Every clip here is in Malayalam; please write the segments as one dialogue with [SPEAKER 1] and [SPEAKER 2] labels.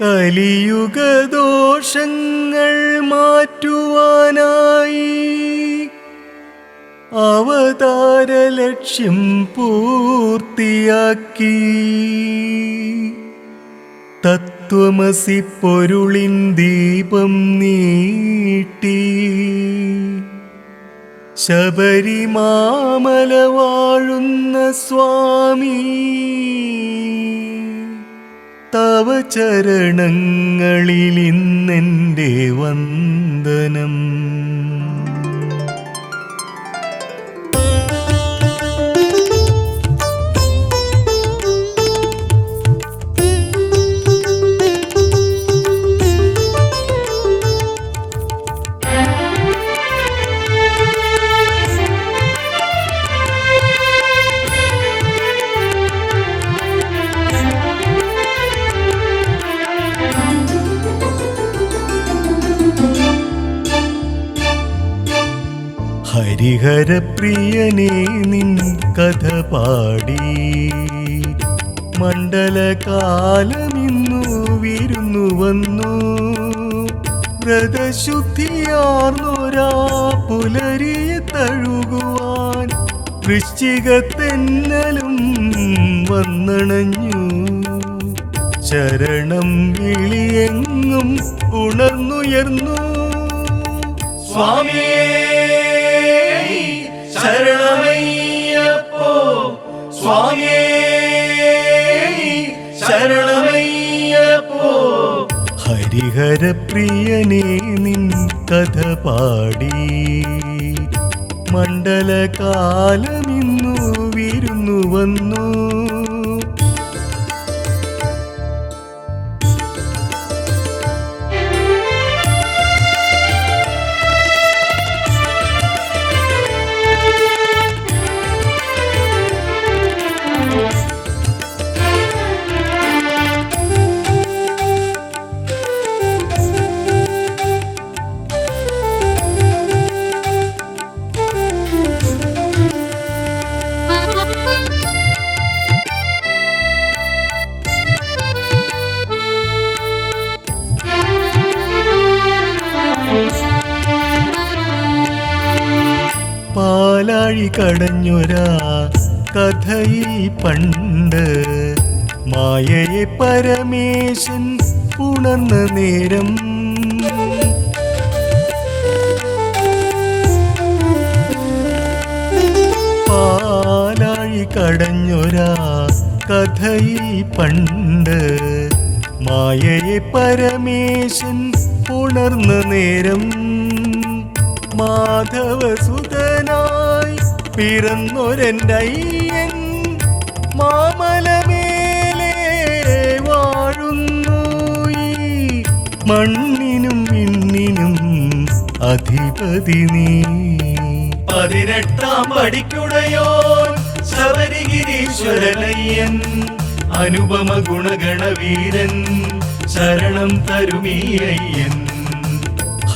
[SPEAKER 1] കലിയുഗ ദോഷങ്ങൾ മാറ്റുവാനായി. അവതാര ലക്ഷ്യം പൂർത്തിയാക്കി. തത്വമസി പൊരുളിൻ ദീപം നീട്ടി. ശബരിമാമല വാഴുന്ന സ്വാമി. തവ ചരണങ്ങളിൽ ഇന്നെന്റെ വന്ദനം. ഹരിഹരപ്രിയനേ നിൻ കഥ പാടി. മണ്ഡലകാലമിന്നു വിരുന്നു വന്നു. വ്രതശുദ്ധിയാർന്നൊരാ പുലരിയെ തഴുകുവാൻ വൃശ്ചികത്തെന്നലും വന്നണഞ്ഞു. ശരണം വിളിയെങ്ങും ഉണർന്നുയർന്നു. സ്വാമിയേ! ശരണമയ്യപ്പോ സ്വാമിയേ ശരണമയ്യപ്പോ. ഹരിഹരപ്രിയനേ നിൻ കഥ പാടി. മണ്ഡലകാലമിന്നു വിരുന്നു വന്നു. പാലാഴി കടഞ്ഞൊരാ കഥയിൽ പണ്ട്. മായയെ പരമേശൻ ഉണർന്ന നേരം. പാലാഴി കടഞ്ഞൊരാ കഥയിൽ പണ്ട്. മായയെ പരമേശൻ ഉണർന്ന നേരം. മാധവസുതനായി പിറന്നൊരന്റയ്യൻ മാമലമേലെ വാഴുന്നു ഈ മണ്ണിനും മിന്നിനും അധിപതി നീ. പതിനെട്ടാം പടിക്കുടയോ ശബരിഗിരീശ്വരനയ്യൻ അനുപമ ഗുണഗണവീരൻ ശരണം തരുമീ അയ്യൻ.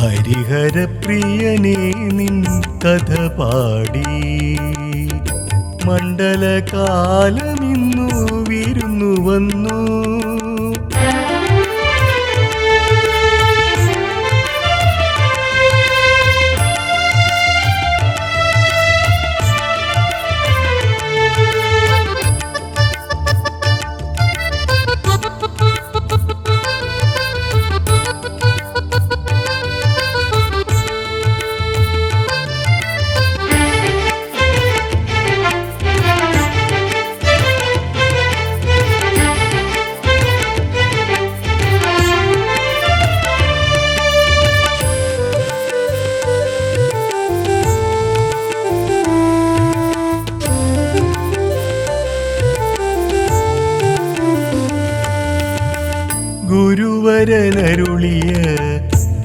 [SPEAKER 1] ഹരിഹരപ്രിയനേ നിൻ കഥ പാടി. മണ്ഡലകാലമിന്നു വിരുന്നു വന്നു. ഗുരുവരനരുളിയ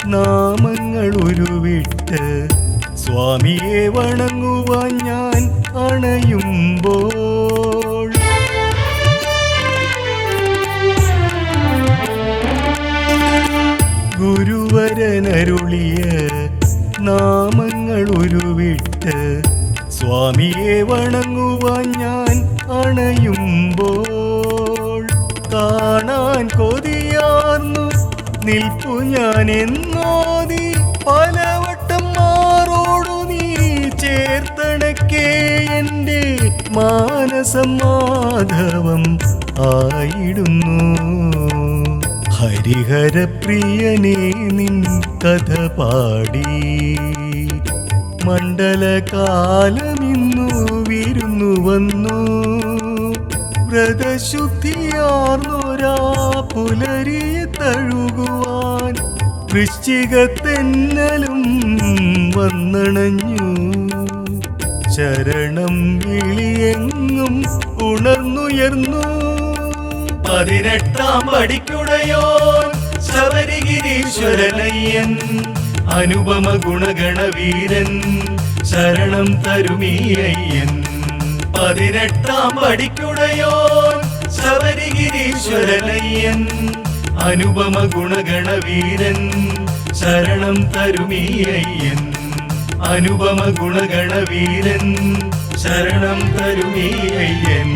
[SPEAKER 1] നാമങ്ങൾ ഉരുവിട്ട് സ്വാമിയെ വണങ്ങുവാൻ ഞാൻ അണയുമ്പോൾ. ഗുരുവരനരുളിയ നാമങ്ങൾ ഉരുവിട്ട് സ്വാമിയെ വണങ്ങുവാൻ ഞാൻ അണയുമ്പോൾ. കാണാൻ കൊതിയാർന്നു നിൽപ്പു ഞാൻ എന്നോതി പലവട്ടം മാറോടു നീ ചേർത്തണക്കേ എന്റെ മാനസം മാധവം ആയിടുന്നു. ഹരിഹരപ്രിയനെ നിൻ കഥ പാടി. മണ്ഡലകാലമിന്നു വിരുന്നു വന്നു. വ്രതശുദ്ധിയാർന്നൊരാ പുലരി തഴുകുവാൻ വൃശ്ചിക തെന്നലും വന്നണഞ്ഞു. ശരണം വിളിയെങ്ങും ഉണർന്നുയർന്നു. പതിനെട്ടാം പടിക്കുടയോ ശബരിഗിരീശ്വരനയ്യൻ അനുപമ ഗുണഗണവീരൻ ശരണം തരുമീയയ്യൻ. പതിനെട്ടാം പടിക്കുടയോ ശബരിഗിരീശ്വരനയ്യൻ അനുപമ ഗുണഗണവീരൻ ശരണം തരുമീയയ്യൻ അനുപമ ഗുണഗണവീരൻ ശരണം തരുമീയയ്യൻ.